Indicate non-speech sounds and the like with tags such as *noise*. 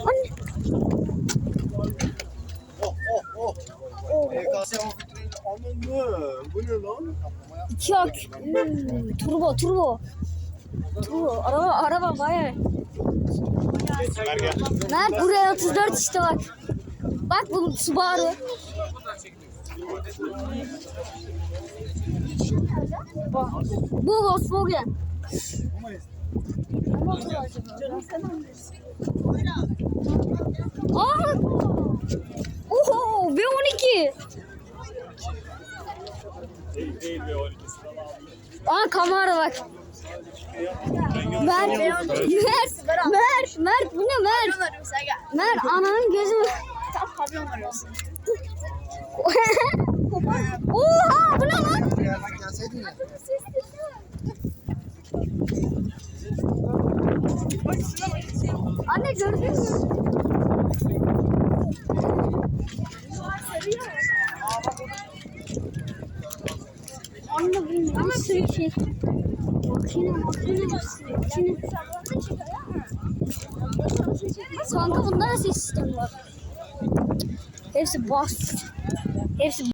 Anne. Oh oh oh. Oh, Ofitrin ananı. Bu ne lan? iki ak. Hmm, turbo turbo. Turbo. Araba araba bayağı. Mert buraya 34 işte bak. Bak bu Subaru. Bu Volkswagen. Aa! Oho V12. Değil, değil ve 12 Aa kamera bak. Mert, Mert, Mert, Mert, bu ne Mert? Mert ananın gözü. Tam pavyon arıyorsun. *laughs* Oha bu ne lan? Anne gördün mü? Anne bu nasıl bir şey? Makine makine makine. Kanka bunda da ses sistemi var. Hepsi bas. Hepsi